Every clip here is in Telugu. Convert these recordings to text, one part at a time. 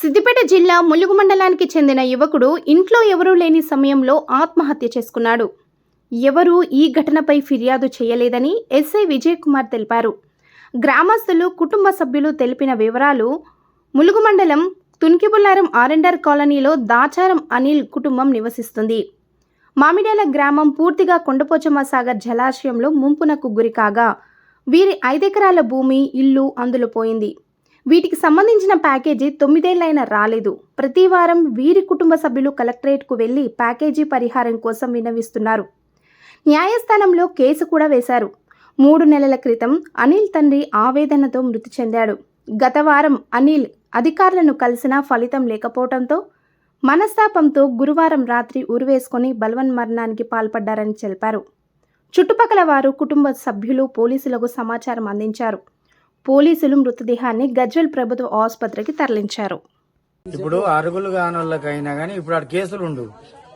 సిద్దిపేట జిల్లా ములుగు మండలానికి చెందిన యువకుడు ఇంట్లో ఎవరూ లేని సమయంలో ఆత్మహత్య చేసుకున్నాడు. ఎవరూ ఈ ఘటనపై ఫిర్యాదు చేయలేదని ఎస్ఐ విజయ్ కుమార్ తెలిపారు. గ్రామస్తులు కుటుంబ సభ్యులు తెలిపిన వివరాలు ములుగు మండలం తునికిబుల్లారం ఆరెండర్ కాలనీలో దాచారం అనిల్ కుటుంబం నివసిస్తుంది. మామిడాల గ్రామం పూర్తిగా కొండపోచమ్మ సాగర్ జలాశయంలో ముంపునకు గురికాగా వీరి ఐదెకరాల భూమి ఇల్లు అందులో పోయింది. వీటికి సంబంధించిన ప్యాకేజీ తొమ్మిదేళ్ళైనా రాలేదు. ప్రతి వారం వీరి కుటుంబ సభ్యులు కలెక్టరేట్కు వెళ్ళి ప్యాకేజీ పరిహారం కోసం విన్నవిస్తున్నారు. న్యాయస్థానంలో కేసు కూడా వేశారు. మూడు నెలల క్రితం అనిల్ తండ్రి ఆవేదనతో మృతి చెందాడు. గత వారం అనిల్ అధికారులను కలిసినా ఫలితం లేకపోవడంతో మనస్తాపంతో గురువారం రాత్రి ఉరివేసుకొని బలవన్మరణానికి పాల్పడ్డారని తెలిపారు. చుట్టుపక్కల వారు కుటుంబ సభ్యులు పోలీసులకు సమాచారం అందించారు. పోలీసులు మృతదేహాన్ని గజ్వెల్ ప్రభుత్వ ఆసుపత్రికి తరలించారు. ఇప్పుడు అరుగులు కాని వాళ్ళకైనా కానీ ఇప్పుడు ఆడ కేసులు ఉండు.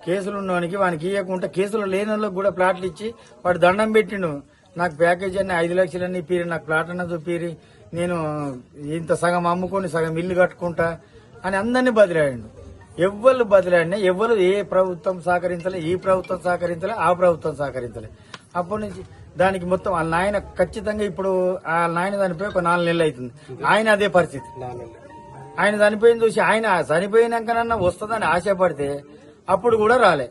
కేసులు ఉన్నవానికి వానికి ఇవ్వకుండా కేసులు లేని వాళ్ళకి కూడా ప్లాట్లు ఇచ్చి వాడు దండం పెట్టిండు. నాకు ప్యాకేజ్ అన్ని ఐదు లక్షలన్నీ పీరి నాకు ప్లాట్ అన్న చూపిరి నేను ఇంత సగం అమ్ముకొని సగం ఇల్లు కట్టుకుంటా అని అందరినీ బదిలాడిండు. ఎవ్వరు బదిలాడినా ఎవ్వరు ఏ ప్రభుత్వం సహకరించలే ఈ ప్రభుత్వం సహకరించలే ఆ ప్రభుత్వం సహకరించలే. అప్పటి నుంచి దానికి మొత్తం వాళ్ళ నాయన ఖచ్చితంగా ఇప్పుడు ఆ నాయన చనిపోయి ఒక నాలుగు నెలలు అవుతుంది. ఆయన అదే పరిస్థితి. ఆయన చనిపోయింది చూసి ఆయన చనిపోయినాకనన్నా వస్తుందని ఆశపడితే అప్పుడు కూడా రాలే.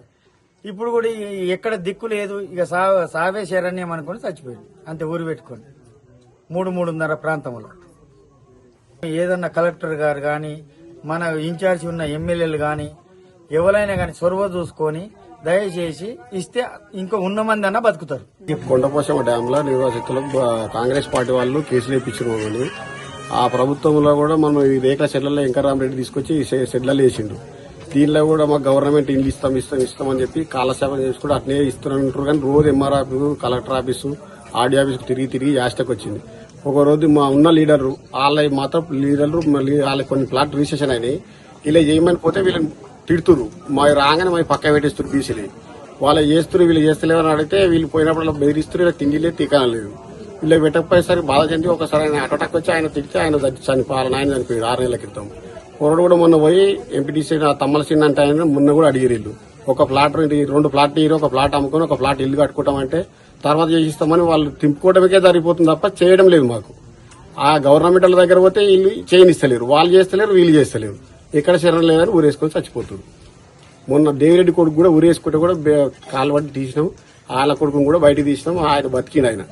ఇప్పుడు కూడా ఎక్కడ దిక్కు లేదు. ఇక సా సావే శరణ్యం అనుకుని చచ్చిపోయింది. అంతే ఊరు పెట్టుకొని. మూడు మూడున్నర ప్రాంతంలో. ఏదన్నా కలెక్టర్ గారు కానీ మన ఇన్ఛార్జి ఉన్న ఎమ్మెల్యేలు కానీ ఎవరైనా కానీ చొరవ చూసుకొని దయచేసి ఇస్తే ఇంకా ఉన్న మంది అన్న బతుకుతారు. కొండపోశమ్మ డ్యామ్లో నిర్వాసితులు కాంగ్రెస్ పార్టీ వాళ్ళు కేసులు వేయించారు ఆ ప్రభుత్వంలో కూడా మనం ఈ రేఖల షెడ్లలో వెంకరామరెడ్డి తీసుకొచ్చి ఈ షెడ్లలో వేసిండు. దీనిలో కూడా మాకు గవర్నమెంట్ ఇల్లు ఇస్తాం ఇస్తాం ఇస్తాం అని చెప్పి కాలక్షేపం చేసి కూడా అట్నే ఇస్తున్నారంటారు కానీ రోజు MR office collector office RD office తిరిగి తిరిగి యాస్టక్ వచ్చింది. ఒక రోజు మా ఉన్న లీడర్ వాళ్ళ మాత్రం లీడర్లు మళ్ళీ వాళ్ళకి కొన్ని ప్లాట్ రిజిస్ట్రేషన్ అయినాయి. ఇలా చేయమని పోతే వీళ్ళని తిడుతురు. మా రాగానే మా పక్క పెట్టేస్తారు బీసీలు. వాళ్ళు చేస్తున్నారు వీళ్ళు చేస్తలేవని అడిగితే వీళ్ళు పోయినప్పుడు బెదిరిస్తున్నారు ఇలా తిండి లేదు టీకా లేదు. వీళ్ళు పెట్టకపోయేసరికి బాధ చెంది ఒకసారి ఆయన అటాక్ వచ్చి ఆయన తిడితే ఆయన చనిపోవాలని ఆయన చనిపోయారు ఆరు నెలల క్రితం. పొరడు కూడా మొన్న పోయి ఎంపీటీసీ తమ్మల చిన్న అంటే ఆయన మొన్న కూడా అడిగారు ఒక ప్లాట్ రెండు ప్లాట్ తీరు ఒక ప్లాట్ అమ్ముకొని ఒక ప్లాట్ ఇల్లు కట్టుకుంటామంటే తర్వాత చేసిస్తామని వాళ్ళు తింపుకోవడమే సరిపోతుంది తప్ప చేయడం లేదు మాకు. ఆ గవర్నమెంట్ వాళ్ళ దగ్గర పోతే వీళ్ళు చేయనిస్తలేరు. వాళ్ళు చేస్తలేరు వీళ్ళు చేస్తలేరు. ఎక్కడ శరణం లేదని ఊరేసుకొని చచ్చిపోతున్నారు మొన్న దేవిరెడ్డి కొడుకు కూడా ఊరేసుకుంటే కూడా కాలు పట్టి తీసినాం. వాళ్ళ కొడుకుని కూడా బయటకు తీసినాం. ఆయన బతికిండు ఆయన.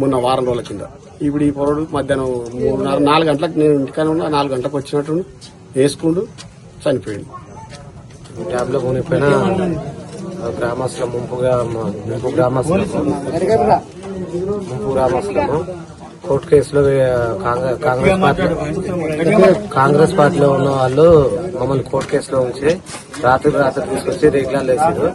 మొన్న వారం రోజుల కింద. ఇప్పుడు ఈ పొరడు మధ్యాహ్నం మూడున్నర నాలుగు గంటలకు నేను ఇంటికానే ఉన్నా నాలుగు గంటలకు వచ్చినట్టు వేసుకుండు. చనిపోయిండు. డ్యామ్లో మునిగిపోయిన గ్రామస్తుల ముంపుగా ముంపు గ్రామస్తులకు ముంపు గ్రామస్తులకు కోర్టు కేసులో కాంగ్రెస్ కాంగ్రెస్ పార్టీ కాంగ్రెస్ పార్టీలో ఉన్న వాళ్ళు మమ్మల్ని కోర్టు కేసులో ఉంచి రాత్రి రాత్రి తీసుకొచ్చి రెగ్యులర్ వేసారు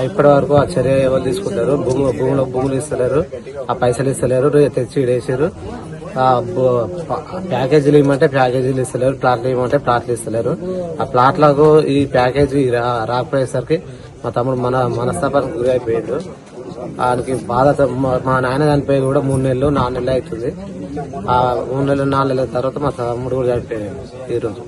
ఇప్పటి వరకు ఆ చర్య ఎవరు తీసుకుంటారు? భూమి భూమిలో భూములు ఇస్తలేరు. ఆ పైసలు ఇస్తలేరు. తెచ్చి ఇడేసారు. ప- ప్యాకేజీలు ఇవ్వమంటే ప్యాకేజీలు ఇస్తలేరు. ప్లాట్లు ఇవ్వమంటే ప్లాట్లు ఇస్తలేరు. ఆ ప్లాట్లకు ఈ ప్యాకేజీ రాకపోయేసరికి మా తమ్ముడు మన మనస్తాపానికి గురి అయిపోయాడు ఆయనకి బాధ మా- మా నాయన చనిపోయి కూడా మూడు నెలలు నాలుగు నెలలు అవుతుంది. ఆ మూడు నెలలు నాలుగు నెలల తర్వాత మా తమ్ముడు కూడా చనిపోయాడు ఈరోజు.